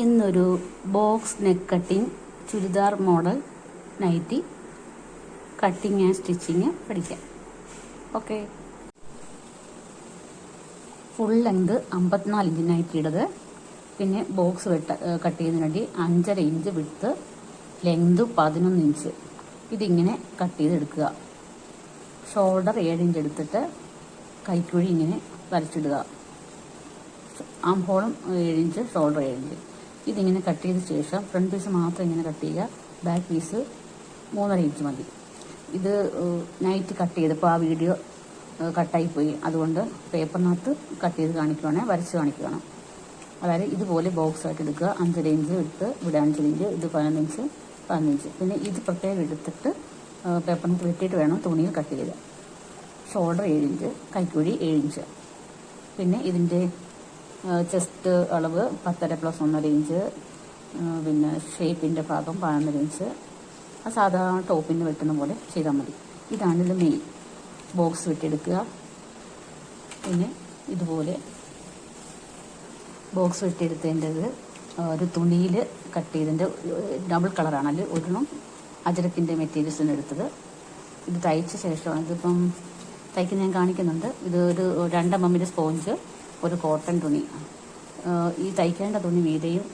ഇന്നൊരു box neck cutting churidar model nighty cutting and stitching പഠിക്കാം. Okay full length അമ്പത്തിനാല് inch ഇടത്. പിന്നെ ബോക്സ് വെട്ട കട്ട് ചെയ്യുന്നതിന് വേണ്ടി അഞ്ചര ഇഞ്ച് വിട്ട് ലെങ്ത് പതിനൊന്ന് ഇഞ്ച് ഇതിങ്ങനെ കട്ട് ചെയ്തെടുക്കുക. ഷോൾഡർ ഏഴ് ഇഞ്ച് എടുത്തിട്ട് കൈക്കുഴി ഇങ്ങനെ വരച്ചിടുക. ആം ഹോളും ഏഴ് ഇഞ്ച് ഷോൾഡർ ഏഴ് ഇഞ്ച് ഇതിങ്ങനെ കട്ട് ചെയ്ത ശേഷം ഫ്രണ്ട് പീസ് മാത്രം ഇങ്ങനെ കട്ട് ചെയ്യുക. ബാക്ക് പീസ് മൂന്നര ഇഞ്ച് മതി. ഇത് നൈറ്റ് കട്ട് ചെയ്തപ്പോൾ ആ വീഡിയോ കട്ടായി പോയി. അതുകൊണ്ട് പേപ്പറിനകത്ത് കട്ട് ചെയ്ത് കാണിക്കുവാണെങ്കിൽ വരച്ച് കാണിക്കുകയാണ് അതായത് ഇതുപോലെ ബോക്സ് ആയിട്ട് എടുക്കുക. അഞ്ചര ഇഞ്ച് എടുത്ത് ഇവിടെ അഞ്ചര ഇഞ്ച് ഇത് പതിനഞ്ച് പതിനഞ്ച് പിന്നെ ഇത് പ്രത്യേകം എടുത്തിട്ട് പേപ്പറിനകത്ത് വെട്ടിയിട്ട് വേണം തുണിയിൽ കട്ട് ചെയ്ത്. ഷോൾഡർ ഏഴ് ഇഞ്ച് കൈക്കുഴി ഏഴ് ഇഞ്ച് പിന്നെ ഇതിന്റെ ചെസ്റ്റ് അളവ് പത്തര പ്ലസ് ഒന്നര ഇഞ്ച് പിന്നെ ഷേപ്പിന്റെ ഭാഗം പതിനൊന്നര ഇഞ്ച് ആ സാധാരണ ടോപ്പിന് വെട്ടുന്ന പോലെ ചെയ്താൽ മതി. ഇതാണ് ഇത് മെയിൻ ബോക്സ് വെട്ടിയെടുക്കുക. പിന്നെ ഇതുപോലെ ബോക്സ് വെട്ടിയെടുത്തതിന്റെത് ഒരു തുണിയിൽ കട്ട് ചെയ്തതിന്റെ ഡബിൾ കളറാണ് അതിൽ ഒരെണ്ണം അജരക്കിന്റെ മെറ്റീരിയൽസിന് എടുത്തത്. ഇത് തയ്ച്ച ശേഷമാണ്. ഇതിപ്പം തയ്ക്കുന്ന ഞാൻ കാണിക്കുന്നുണ്ട്. ഇത് ഒരു രണ്ട് എം സ്പോഞ്ച് ഒരു കോട്ടൺ തുണി. ഈ തയ്ക്കേണ്ട തുണി വീതയും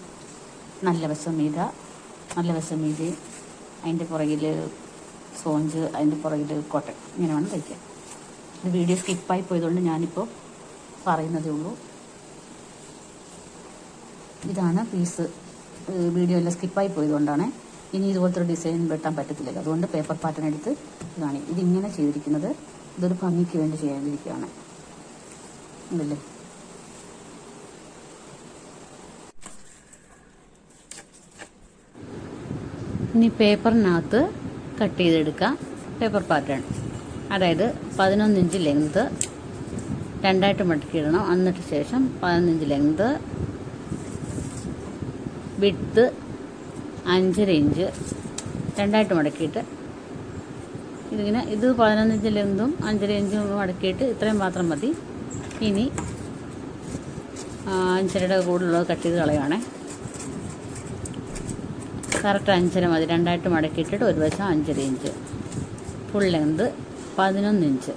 നല്ല വശം വീത നല്ല വശം വീതയും അതിന്റെ പുറകിൽ സോഞ്ച് അതിന്റെ പുറകിൽ കോട്ടൺ. ഇങ്ങനെ വേണം തയ്ക്കാൻ. ഇത് വീഡിയോ സ്കിപ്പായി പോയതുകൊണ്ട് ഞാനിപ്പോൾ പറയുന്നതേ ഉള്ളൂ. ഇതാണ് പീസ്. വീഡിയോ എല്ലാം സ്കിപ്പായി പോയതുകൊണ്ടാണ് ഇനി ഇതുപോലത്തെ ഒരു ഡിസൈൻ വെട്ടാൻ പറ്റത്തില്ല അതുകൊണ്ട് പേപ്പർ പാറ്റേൺ എടുത്ത് ഇതാണ്. ഇതിങ്ങനെ ചെയ്തിരിക്കുന്നത്. ഇതൊരു ഭംഗിക്ക് വേണ്ടി ചെയ്യാതിരിക്കുകയാണ് ഇതല്ലേ ഇനി പേപ്പറിനകത്ത് കട്ട് ചെയ്തെടുക്കാം പേപ്പർ പാറ്റേൺ. അതായത് പതിനൊന്ന് ഇഞ്ച് ലെങ്ത് രണ്ടായിട്ട് മടക്കിയിടണം. എന്നിട്ട് ശേഷം പതിനഞ്ച് ലെങ്ത് വിട്ട് അഞ്ചര ഇഞ്ച്. രണ്ടായിട്ട് മടക്കിയിട്ട് ഇതിങ്ങനെ ഇത് പതിനൊന്നിഞ്ച് ലെങ്തും അഞ്ചര ഇഞ്ചും മടക്കിയിട്ട് ഇത്രയും മാത്രം മതി. ഇനി അഞ്ചരയുടെ കൂടുതലുള്ളത് കട്ട് ചെയ്ത് കളയുവാണേ. കറക്റ്റ് അഞ്ചര മതി. രണ്ടായിട്ട് മടക്കിയിട്ടിട്ട് ഒരു വശം അഞ്ചര ഇഞ്ച്. ഫുൾ ലെങ്ത് പതിനൊന്ന് ഇഞ്ച്.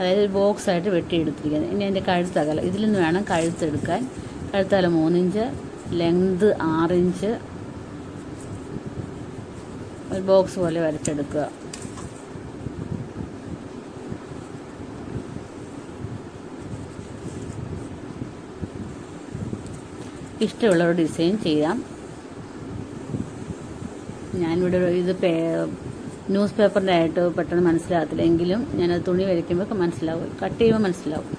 അതായത് ബോക്സ് ആയിട്ട് വെട്ടിയെടുത്തിരിക്കുന്നത്. ഇനി അതിന്റെ കഴുത്തകല ഇതിൽ നിന്ന് വേണം കഴുത്തെടുക്കാൻ കഴുത്തകല മൂന്നിഞ്ച് ലെങ്ത് ആറിഞ്ച് ഒരു ബോക്സ് പോലെ വരച്ചെടുക്കുക. ഇഷ്ടമുള്ള ഒരു ഡിസൈൻ ചെയ്യാം. ഞാനിവിടെ ഇത് ന്യൂസ് പേപ്പറിന്റെ ആയിട്ട് പെട്ടെന്ന് മനസ്സിലാകത്തില്ല. എങ്കിലും ഞാനത് തുണി വരയ്ക്കുമ്പോൾ മനസ്സിലാവും. കട്ട് ചെയ്യുമ്പോൾ മനസ്സിലാവും.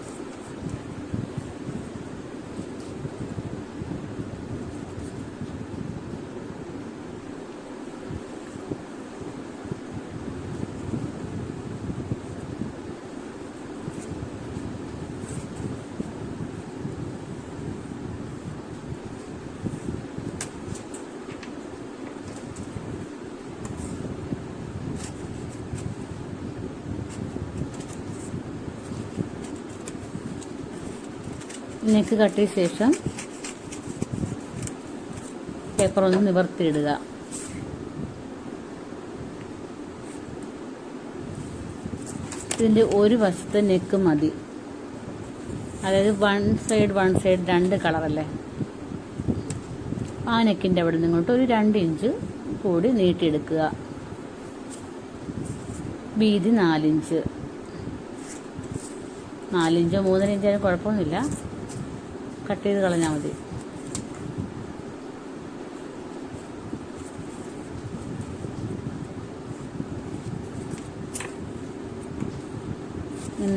നെക്ക് കട്ടിയ ശേഷം പേപ്പർ ഒന്ന് നിവർത്തിയിടുക. ഇതിന്റെ ഒരു വശത്തെ നെക്ക് മതി. അതായത് വൺ സൈഡ് വൺ സൈഡ് രണ്ട് കളറല്ലേ ആ നെക്കിന്റെ അവിടെ നിങ്ങോട്ട് ഒരു രണ്ട് ഇഞ്ച് കൂടി നീട്ടിയെടുക്കുക. വീതി നാലിഞ്ച്. നാലിഞ്ചോ മൂന്നര ഇഞ്ചായാലും കുഴപ്പമൊന്നുമില്ല. കട്ട് ചെയ്ത് കളഞ്ഞാൽ മതി.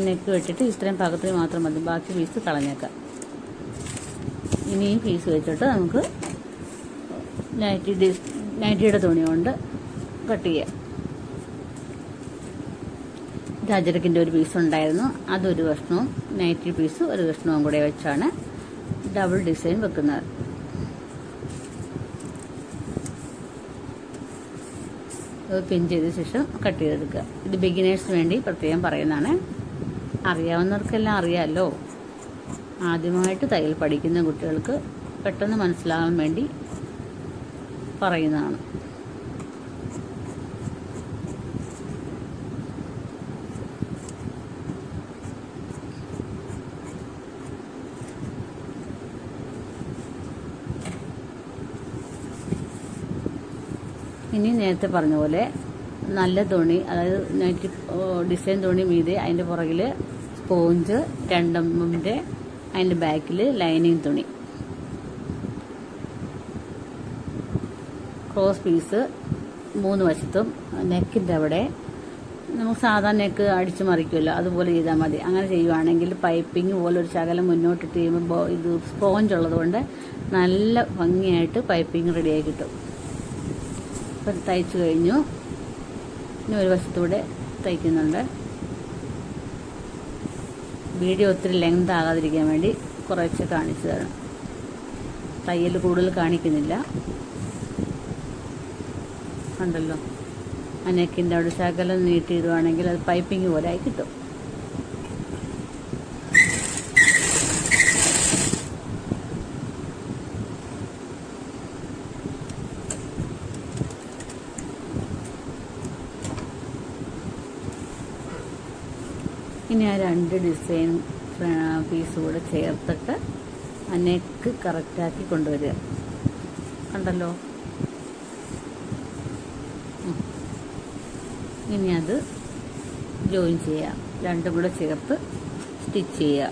നെക്ക് വെട്ടിട്ട് ഇത്രയും പാകത്തിൽ മാത്രം മതി. ബാക്കി പീസ് കളഞ്ഞേക്കാം ഇനി ഈ പീസ് വെച്ചിട്ട് നമുക്ക് നൈറ്റി ഡിസ് നൈറ്റിയുടെ തുണി കൊണ്ട് കട്ട് ചെയ്യാം. ഇത് അജരക്കിന്റെ ഒരു പീസ് ഉണ്ടായിരുന്നു. അതൊരു കഷ്ണവും നൈറ്റി പീസ് ഒരു കഷ്ണവും കൂടെ വെച്ചാണ് ഡബിൾ ഡിസൈൻ വെക്കുന്നത്. പിൻ ചെയ്ത ശേഷം കട്ട് ചെയ്തെടുക്കുക. ഇത് ബിഗിനേഴ്സിന് വേണ്ടി പ്രത്യേകം പറയുന്നതാണ്. അറിയാവുന്നവർക്കെല്ലാം അറിയാമല്ലോ ആദ്യമായിട്ട് തയ്യൽ പഠിക്കുന്ന കുട്ടികൾക്ക് പെട്ടെന്ന് മനസ്സിലാകാൻ വേണ്ടി പറയുന്നതാണ്. ഇനി നേരത്തെ പറഞ്ഞ പോലെ നല്ല തുണി അതായത് നൈറ്റി ഡിസൈൻ തുണി മീതെ അതിന്റെ പുറകിൽ സ്പോഞ്ച് രണ്ടെമ്മിന്റെ അതിന്റെ ബാക്കിൽ ലൈനിങ് തുണി. ക്രോസ് പീസ് മൂന്ന് വശത്തും നെക്കിന്റെ അവിടെ. നമുക്ക് സാധാരണ നെക്ക് അടിച്ചു മറിക്കുമല്ലോ അതുപോലെ ചെയ്താൽ മതി. അങ്ങനെ ചെയ്യുവാണെങ്കിൽ പൈപ്പിംഗ് പോലെ ഒരു ശകലം മുന്നോട്ടിട്ട് ചെയ്യുമ്പോൾ ഇത് സ്പോഞ്ച് ഉള്ളതുകൊണ്ട് നല്ല ഭംഗിയായിട്ട് പൈപ്പിംഗ് റെഡിയായി കിട്ടും. ഇപ്പം തയ്ച്ചു കഴിഞ്ഞു. ഇനി ഒരു വശത്തൂടെ തയ്ക്കുന്നുണ്ട്. വീഡിയോ ഒത്തിരി ലെങ്ത് ആകാതിരിക്കാൻ വേണ്ടി കുറച്ച് കാണിച്ചു തരണം തയ്യൽ കൂടുതൽ കാണിക്കുന്നില്ല. ഉണ്ടല്ലോ. അനക്കിന്റെ നെക്കിന്റെ അവിടെ ശകലം നീട്ടിയിടുവാണെങ്കിൽ അത് പൈപ്പിംഗ് പോലെ ആയി കിട്ടും. ഇനി ആ രണ്ട് ഡിസൈൻ പീസ് കൂടെ ചേർത്തിട്ട് ആ നെക്ക് കറക്റ്റാക്കി കൊണ്ടുവരിക. കണ്ടല്ലോ? ഇനി അത് ജോയിൻ ചെയ്യുക. രണ്ടും കൂടെ ചേർത്ത് സ്റ്റിച്ച് ചെയ്യുക.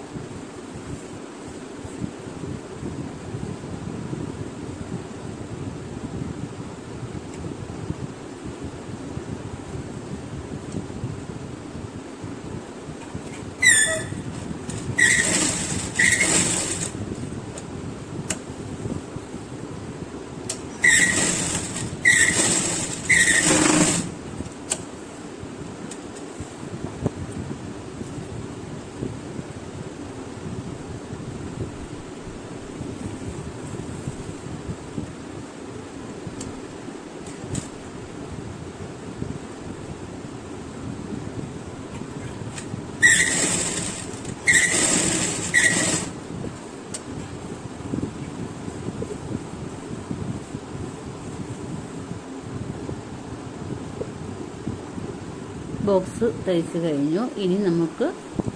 ബോക്സ് തയ്ച്ച് കഴിഞ്ഞു. ഇനി നമുക്ക്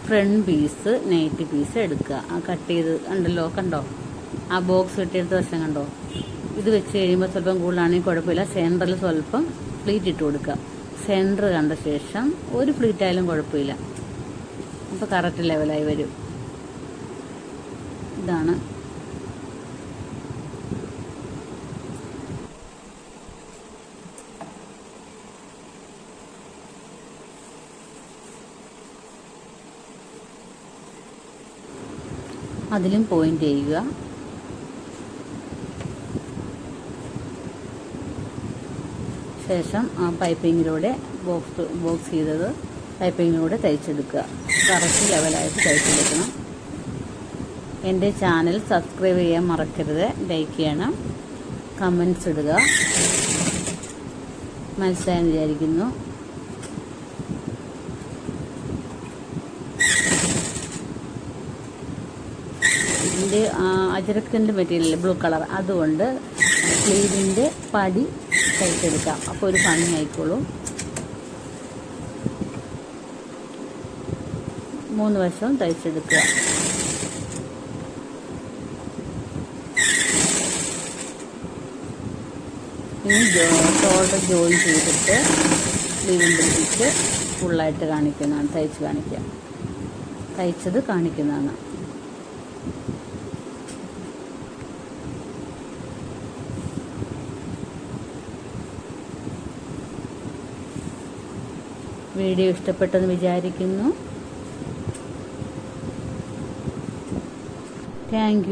ഫ്രണ്ട് പീസ് നൈറ്റ് പീസ് എടുക്കുക. ആ കട്ട് ചെയ്ത് ഉണ്ടല്ലോ കണ്ടോ? ആ ബോക്സ് കിട്ടിയെടുത്ത വശം കണ്ടോ? ഇത് വെച്ച് കഴിയുമ്പോൾ സ്വല്പം കൂടുതലാണെങ്കിൽ കുഴപ്പമില്ല. സെന്ററിൽ സ്വല്പം പ്ലീറ്റ് ഇട്ട് കൊടുക്കുക. സെന്റർ കണ്ട ശേഷം ഒരു പ്ലീറ്റ് ആയാലും കുഴപ്പമില്ല. അപ്പോൾ കറക്റ്റ് ലെവലായി വരും. ഇതാണ് അതിലും പോയിന്റ് ചെയ്യുക. ശേഷം ആ പൈപ്പിങ്ങിലൂടെ ബോക്സ് ബോക്സ് ചെയ്തത് പൈപ്പിങ്ങിലൂടെ തയ്ച്ചെടുക്കുക. കറക്റ്റ് ലെവലായിട്ട് തയ്ച്ചെടുക്കണം. എന്റെ ചാനൽ സബ്സ്ക്രൈബ് ചെയ്യാൻ മറക്കരുത്. ലൈക്ക് ചെയ്യണം. കമൻസ് ഇടുക. മനസ്സിലായെന്ന് വിചാരിക്കുന്നു. ഇതിന്റെ അജരക്കിന്റെ മെറ്റീരിയൽ ബ്ലൂ കളർ അതുകൊണ്ട് സ്ലീവിന്റെ പടി തയ്ച്ചെടുക്കാം അപ്പോൾ ഒരു ഭംഗി ആയിക്കോളും. മൂന്ന് വശവും തയ്ച്ചെടുക്കുക ഇനി ഷോൾഡർ ജോയിൻ ചെയ്തിട്ട് സ്ലീവിന്റെ പിടിച്ച് ഫുള്ളായിട്ട് കാണിക്കുന്നതാണ് തയ്ച്ച് കാണിക്കുക. തയ്ച്ചത് കാണിക്കുന്നതാണ്. വീഡിയോ ഇഷ്ടപ്പെട്ടെന്ന് വിചാരിക്കുന്നു. താങ്ക്